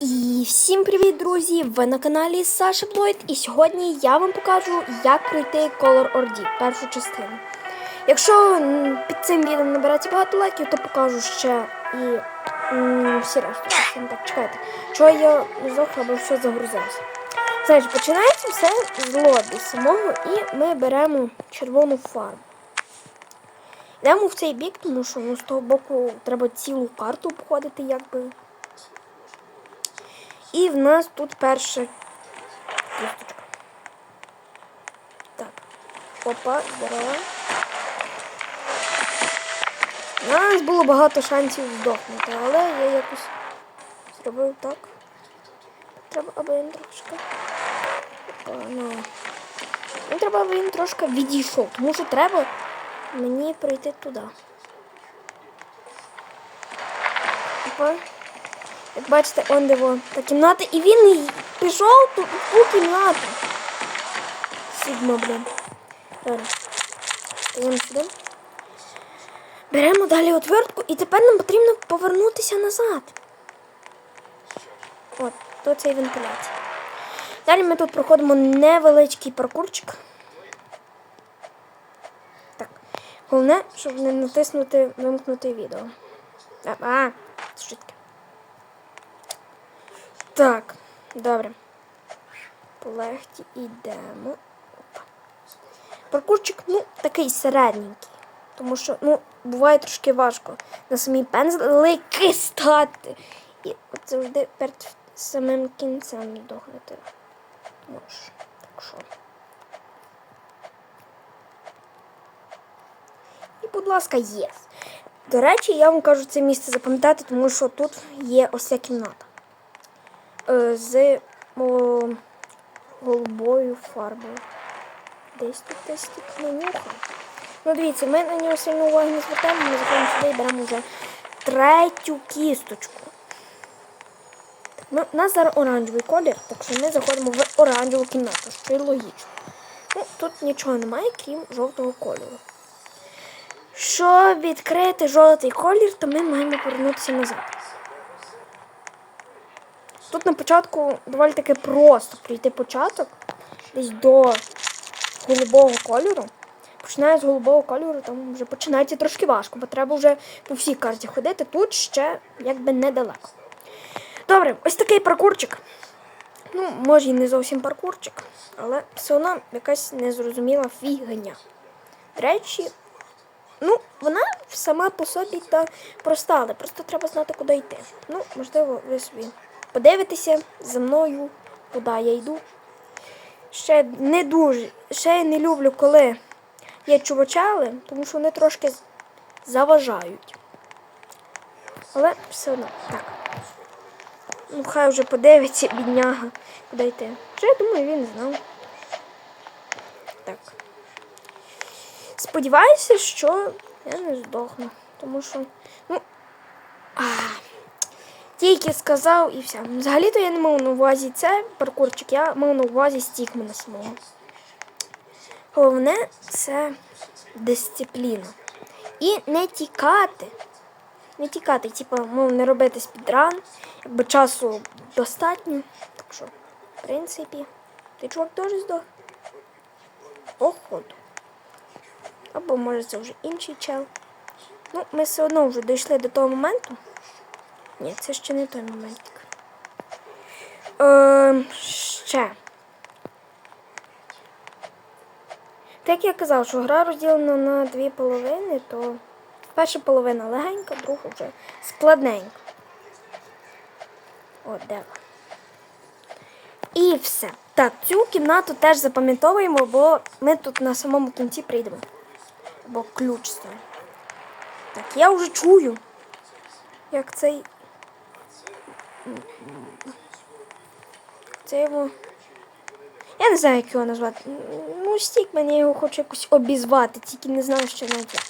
І всім привіт, друзі! Ви на каналі Саша Блойд, і сьогодні я вам покажу, як пройти Color Ordi, першу частину. Якщо під цим відео набереться багато лайків, то покажу ще і всі частин. Так, чекайте, чого я не здохла, бо все загрузилося. Значить, починається все з лобі самого, і ми беремо червону фарбу. Йдемо в цей бік, тому що ну, з того боку треба цілу карту обходити, якби. І в нас тут перша кісточка. Так. Опа, здорово. У нас було багато шансів здохнути, але я якось зробив так. Треба, аби він трошки. Опа, ну. Мені треба, аби він трошки відійшов, тому що треба мені прийти туди. Опа. Як бачите, он де вон та кімната, і він пішов ту, ту кімнату. Сігма, блін. Добре. Стаємо сюди. Беремо далі отвертку, і тепер нам потрібно повернутися назад. От, до цієї вентиляції. Далі ми тут проходимо невеличкий паркурчик. Так. Головне, щоб не натиснути вимкнути відео. А, а що? Так, добре. Полегкі йдемо. Паркурчик, ну, такий середненький. Тому що, ну, буває трошки важко на самій пензлики стати. І от завжди перед самим кінцем дохнути. Можеш. Так що. І, будь ласка, єс. До речі, я вам кажу це місце запам'ятати, тому що тут є ось ця кімната з о, голубою фарбою. Десь тут десь тут менюха. Ну, дивіться, ми на нього сильно уваги не звертаємо, ми заходимо сюди і беремо вже третю кісточку. Так, ну, у нас зараз оранжевий колір, так що ми заходимо в оранжеву кімнату, що й логічно. Ну, тут нічого немає, крім жовтого кольору. Щоб відкрити жовтий колір, то ми маємо повернутися назад. Тут на початку доволі таки просто прийти початок десь до голубого кольору. Починає з голубого кольору, там вже починається трошки важко, бо треба вже по всій карті ходити. Тут ще якби недалеко. Добре, ось такий паркурчик. Ну, може і не зовсім паркурчик, але все одно якась незрозуміла фігня. До речі, ну, вона сама по собі та проста, але просто треба знати, куди йти. Ну, можливо, ви собі подивитися за мною, куди я йду. Ще не дуже, ще не люблю, коли є чувачали, тому що вони трошки заважають. Але все одно так. Ну, хай вже подивиться, бідняга, куди йти. Вже я думаю, він знав. Так. Сподіваюся, що я не здохну. Тому що, ну. Тільки сказав і все. Взагалі-то я не мав на увазі це паркурчик, я мав на увазі стікмена самого. Головне це дисципліна. І не тікати. Не тікати, типу, мов не робити спідран, якби часу достатньо. Так що, в принципі, ти чувак теж здох. Походу. Або може це вже інший чел. Ну, ми все одно вже дійшли до того моменту. Ні, це ще не той моментик. Е, ще. Так як я казав, що гра розділена на дві половини, то перша половина легенька, друга вже складненька. От, де. І все. Так, цю кімнату теж запам'ятовуємо, бо ми тут на самому кінці прийдемо. Бо ключ стане. Так, я вже чую, як цей. Це його. Я не знаю, як його назвати. Ну, стік мені його хочу якось обізвати, тільки не знаю, що навіть як.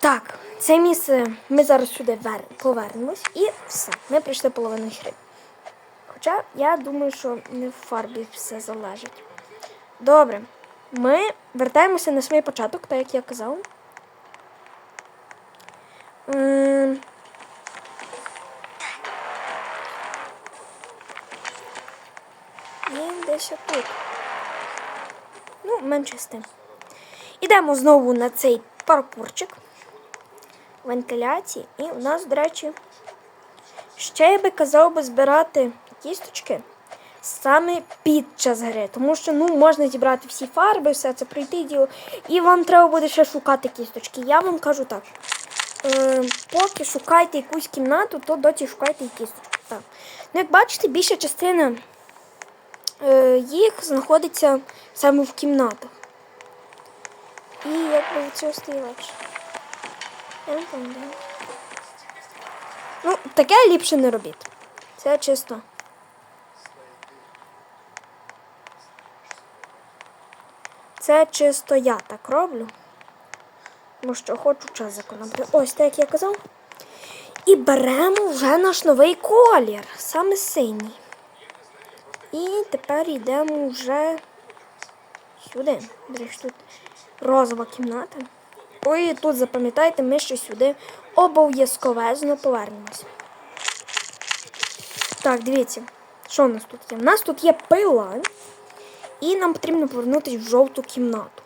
Так, це місце ми зараз сюди вер... повернемось і все. Ми прийшли половину гри. Хоча я думаю, що не в фарбі все залежить. Добре. Ми вертаємося на свій початок, так як я казав. Ем, десь тут. Ну, менше з тим. Ідемо знову на цей паркурчик вентиляції. І у нас, до речі, ще я би казав би збирати кісточки саме під час гри. Тому що ну, можна зібрати всі фарби, все це пройти діло. І вам треба буде ще шукати кісточки. Я вам кажу так. Е, поки шукайте якусь кімнату, то доті шукайте кісточки. Так. Ну, як бачите, більша частина їх знаходиться саме в кімнатах. І якби від цього. Ну, таке ліпше не робіть. Це чисто. Це чисто я так роблю. Тому що хочу час зекономити. Ось так як я казав. І беремо вже наш новий колір, саме синій. І тепер йдемо вже сюди. Речі, тут розова кімната. Ой, тут запам'ятайте, ми ще сюди обов'язковезно повернемось. Так, дивіться, що у нас тут є? У нас тут є пила, і нам потрібно повернутися в жовту кімнату.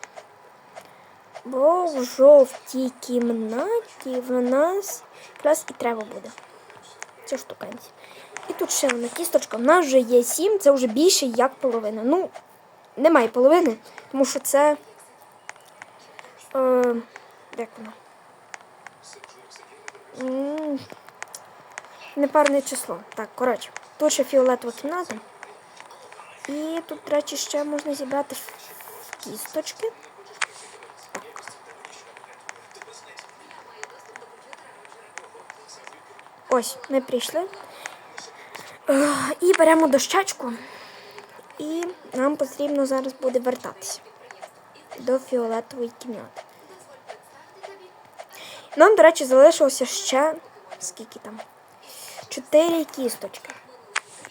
Бо в жовтій кімнаті в нас якраз і треба буде. Ця штуканці. І тут ще одна кісточка. У нас вже є сім, це вже більше як половина. Ну, немає половини, тому що це. Е, як воно? Непарне число. Так, коротше, тут ще фіолетова кімната. І тут, до речі, ще можна зібрати кісточки. Ось, ми прийшли. Е, І беремо дощечку. І нам потрібно зараз буде вертатися до фіолетової кімнати. Нам, до речі, залишилося ще скільки там? Чотири кісточки.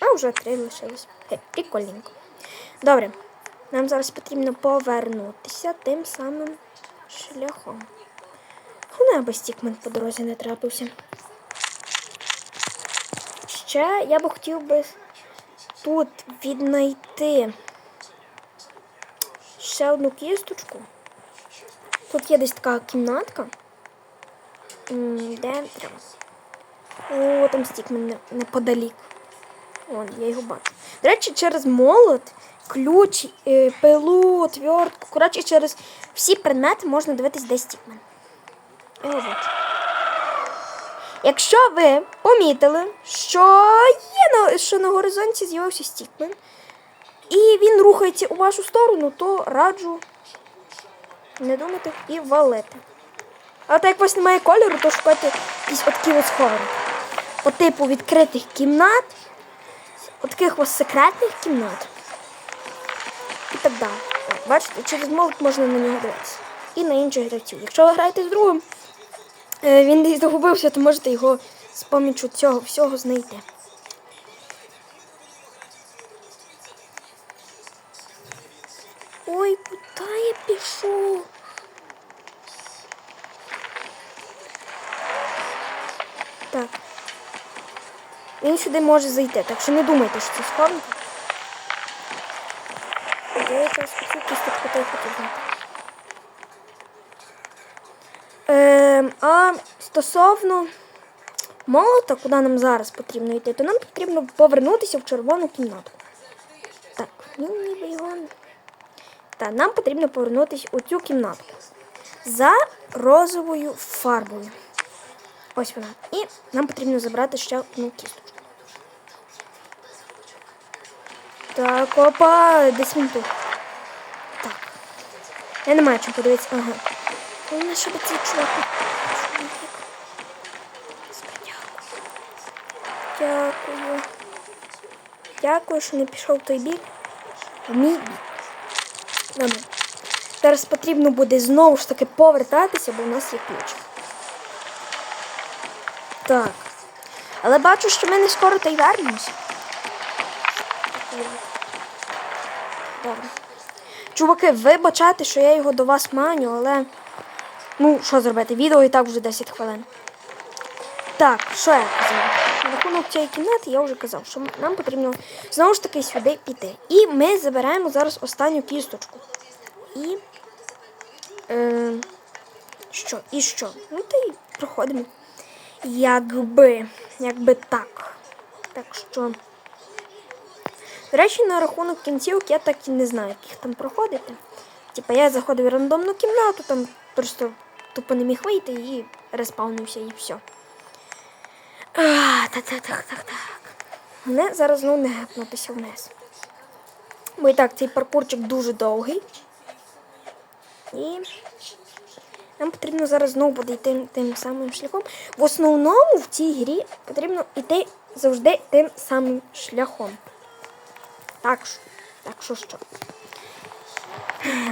А вже три лишилось. Хе, прикольненько. Добре. Нам зараз потрібно повернутися тим самим шляхом. Головне, аби стікмен по дорозі не трапився. Ще я би хотів би тут віднайти ще одну кісточку. Тут є десь така кімнатка. Де треба? О, там стікмен не- неподалік. Вон, я його бачу. До речі, через молот, ключ, е, пилу, отвертку. Коротше, через всі предмети можна дивитись, де стікмен. Я його бачу. Якщо ви помітили, що є на, що на горизонті з'явився стікмен, і він рухається у вашу сторону, то раджу не думати і валити. А так як у вас немає кольору, то шукайте якісь отакі ось схованки. По типу відкритих кімнат, от таких ось секретних кімнат. І так далі. Бачите, через молот можна на нього дивитися. І на інших гравців. Якщо ви граєте з другом, е, він десь загубився, то можете його з помічю цього всього знайти. Ой, куди я пішов? Так. Він сюди може зайти, так що не думайте, що це схованка. Де якась кісточку та хотів знати. Ем, а стосовно молота, куди нам зараз потрібно йти, то нам потрібно повернутися в червону кімнату. Так, він ніби його. Так, нам потрібно повернутися у цю кімнатку за розовою фарбою. Ось вона. І нам потрібно забрати ще одну кісточку. Так, опа, десь він тут. Так. Я не маю чим подивитися. Ага. Головне, щоб цей чувак. Господи, Дякую. Дякую. Дякую, що не пішов в той бік. В мій бік. Добре. Зараз потрібно буде знову ж таки повертатися, бо в нас є ключ. Так. Але бачу, що ми не скоро та й вернемося. Добре. Чуваки, вибачайте, що я його до вас маню, але. Ну, що зробити? Відео і так вже 10 хвилин. Так, що я казав? Рахунок цієї кімнати я вже казав, що нам потрібно знову ж таки сюди піти. І ми забираємо зараз останню кісточку. І. Е, що? І що? Ну та й проходимо. Якби. Якби так. Так що. До речі, на рахунок кінцівок я так і не знаю, як їх там проходити. Типа я заходив в рандомну кімнату, там просто тупо не міг вийти і респавнився і все. Так, так, так, так, так. Мене зараз знову не гепнутися вниз. Бо і так, цей паркурчик дуже довгий. І нам потрібно зараз знову буде йти тим самим шляхом. В основному в цій грі потрібно йти завжди тим самим шляхом. Так, що- так що що.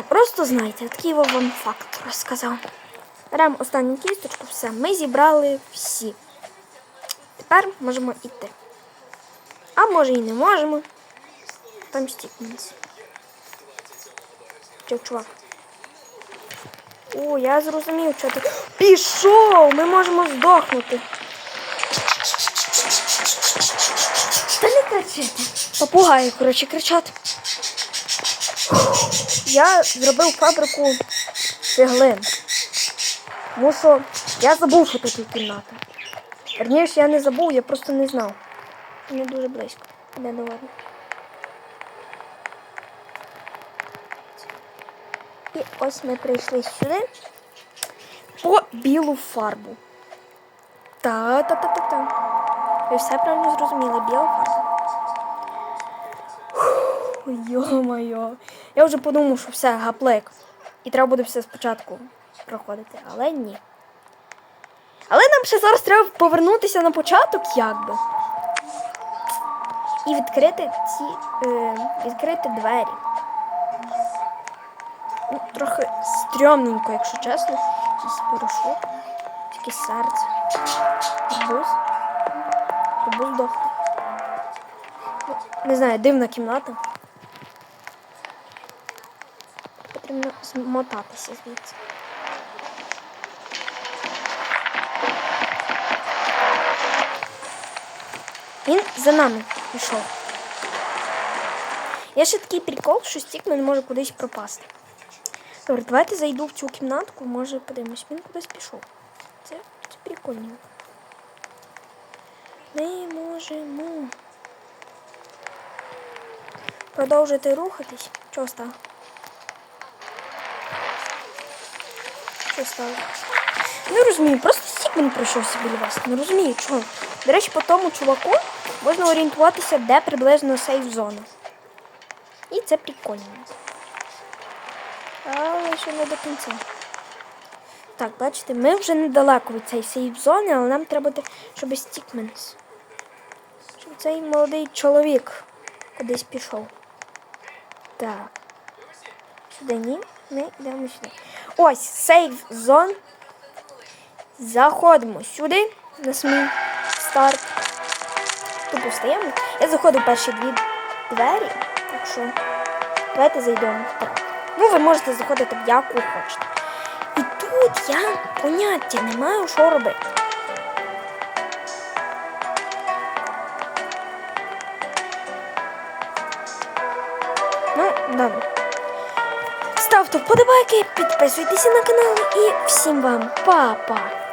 Просто знайте, такий вам факт розказав. Беремо останню кісточку, все. Ми зібрали всі. Тепер можемо йти. А може і не можемо. Там стікнеться. Чо, чувак. О, я зрозумів, що ти. Пішов! Ми можемо здохнути. Та не кричити. Попугаї, коротше, кричать. Я зробив фабрику цеглин. Тому що я забув, що тут кімната. Верніше, я не забув, я просто не знав. Не дуже близько. Не ну ладно. І ось ми прийшли сюди по білу фарбу. Та-та-та-та-та. Ви все правильно зрозуміли, біла фарба. Йо-моє. Я вже подумав, що все, гаплик. І треба буде все спочатку проходити, але ні. Але нам ще зараз треба повернутися на початок, якби. І відкрити ці. Е, відкрити двері. Ну, трохи стрьомненько, якщо чесно. Якийсь порошок, якесь серце. Гарбуз. Гарбуз дохлий. Ну, Не знаю, дивна кімната. Потрібно змотатися звідси. Він за нами пішов. Є ще такий прикол, що стікмен може кудись пропасти. Добре, давайте зайду в цю кімнатку, може подивимось. Він кудись пішов. Це, це прикольно. Ми можемо продовжити рухатись. Чого стало? Що стало? Не розумію, просто стікмен пройшовся біля вас. Не розумію, чого. До речі, по тому чуваку можна орієнтуватися, де приблизно сейф зона. І це прикольно. Але ще не до кінця. Так, бачите, ми вже недалеко від цієї сейф зони, але нам треба, щоб стікменс. Щоб цей молодий чоловік кудись пішов. Так. Сюди ні. Ми йдемо сюди. Ось сейф зон. Заходимо сюди. На свій старт. Тупо встаємо. Я заходив перші дві двері. Так що давайте зайдемо. Так. Ну, ви можете заходити в яку хочете. І тут я поняття не маю, що робити. Ну, добре. Ставте вподобайки, підписуйтеся на канал і всім вам па-па!